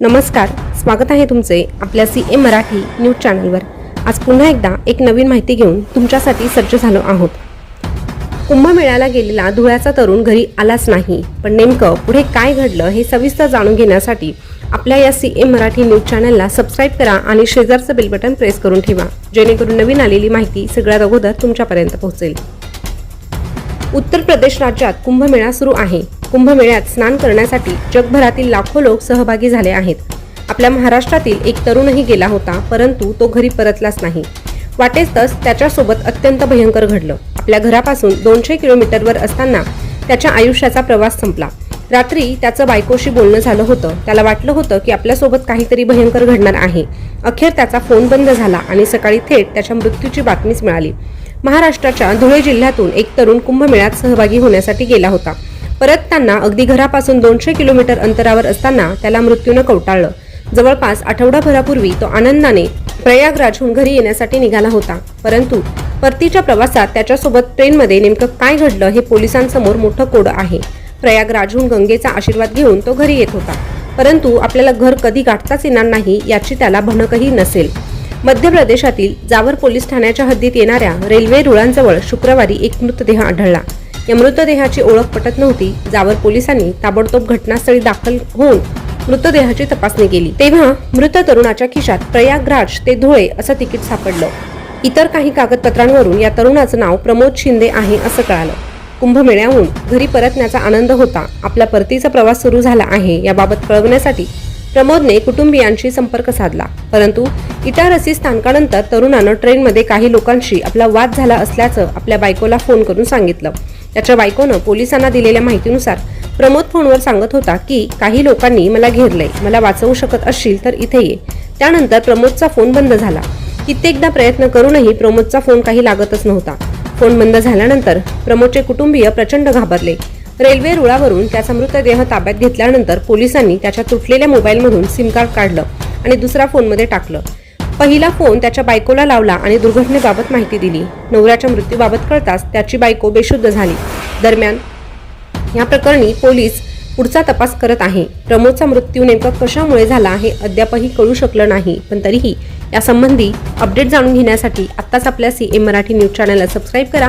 नमस्कार स्वागत आहे तुमचे आपल्या सी ए मराठी न्यूज चॅनलवर. आज पुन्हा एकदा एक नवीन माहिती घेऊन तुमच्यासाठी सज्ज झालो आहोत. कुंभमेळ्याला गेलेला धुळ्याचा तरुण घरी आलाच नाही पण नेमकं पुढे काय घडलं हे सविस्तर जाणून घेण्यासाठी आपल्या या सी ए मराठी न्यूज चॅनलला सबस्क्राईब करा आणि शेजारचं बेल बटन प्रेस करून ठेवा जेणेकरून नवीन आलेली माहिती सगळ्यात अगोदर तुमच्यापर्यंत पोहोचेल. उत्तर प्रदेश राज्यात कुंभमेळा सुरू आहे. कुंभमेळ्यात स्नान करण्यासाठी जगभरातील लाखो लोक सहभागी झाले आहेत. आपल्या महाराष्ट्रातील एक तरुणही गेला होता परंतु तो घरी परतलाच नाही. वाटेतच त्याच्यासोबत अत्यंत भयंकर घडलं. आपल्या घरापासून दोनशे किलोमीटरवर असताना त्याच्या आयुष्याचा प्रवास संपला. रात्री त्याचं बायकोशी बोलणं झालं होतं. त्याला वाटलं होतं की आपल्यासोबत काहीतरी भयंकर घडणार आहे. अखेर त्याचा फोन बंद झाला आणि सकाळी थेट त्याच्या मृत्यूची बातमीच मिळाली. महाराष्ट्राच्या धुळे जिल्ह्यातून एक तरुण कुंभमेळ्यात सहभागी होण्यासाठी गेला होता. परतताना अगदी घरापासून दोनशे किलोमीटर अंतरावर असताना त्याला मृत्यूनं कवटाळलं. जवळपास आठवडाभरापूर्वी तो आनंदाने प्रयागराजहून घरी येण्यासाठी निघाला होता. परंतु परतीच्या प्रवासात त्याच्यासोबत ट्रेनमध्ये नेमकं काय घडलं हे पोलिसांसमोर मोठं कोड आहे. प्रयागराजहून गंगेचा आशीर्वाद घेऊन तो घरी येत होता. परंतु आपल्याला घर कधी गाठताच येणार नाही याची त्याला भनकही नसेल. मध्य प्रदेशातील जावर पोलीस ठाण्याच्या हद्दीत येणाऱ्या रेल्वे रुळांजवळ शुक्रवारी एक मृतदेह आढळला. या मृतदेहाची ओळख पटत नव्हती जावर पोलिसांनी ताबडतोब घटनास्थळी दाखल होऊन मृतदेहाची तपासणी केली. तेव्हा मृत तरुणाच्या खिशात प्रयागराज ते धुळे असं तिकीट सापडलं. इतर काही कागदपत्रांवरून या तरुणाचं नाव प्रमोद शिंदे आहे असं कळालं. कुंभमेळ्याहून घरी परतण्याचा आनंद होता. आपला परतीचा प्रवास सुरू झाला आहे याबाबत कळवण्यासाठी प्रमोदने कुटुंबियांशी संपर्क साधला. परंतु इटारसी स्थानकानंतर तरुणानं ट्रेनमध्ये काही लोकांशी आपला वाद झाला असल्याचं आपल्या बायकोला फोन करून सांगितलं. त्याच्या बायकोनं पोलिसांना दिलेल्या माहितीनुसार प्रमोद फोनवर सांगत होता की काही लोकांनी मला घेरलंय. मला वाचवू शकत असशील तर इथे ये. त्यानंतर प्रमोदचा फोन बंद झाला. कित्येकदा प्रयत्न करूनही प्रमोदचा फोन काही लागतच नव्हता. फोन बंद झाल्यानंतर प्रमोदचे कुटुंबीय प्रचंड घाबरले. रेल्वे रुळावरून त्याचा मृतदेह ताब्यात घेतल्यानंतर पोलिसांनी त्याच्या तुटलेल्या मोबाईलमधून सिम कार्ड काढलं आणि दुसरा फोनमध्ये टाकलं. पहिला फोन त्याच्या बायकोला लावला आणि दुर्घटनेबाबत माहिती दिली. नवऱ्याच्या मृत्यूबाबत कळताच त्याची बायको बेशुद्ध झाली. दरम्यान या प्रकरणी पोलीस पुढचा तपास करत आहे. प्रमोदचा मृत्यू नेमका कशामुळे झाला हे अद्यापही कळू शकलं नाही पण तरीही यासंबंधी अपडेट जाणून घेण्यासाठी आत्ताच आपल्या सी एम मराठी न्यूज चॅनलला सबस्क्राईब करा.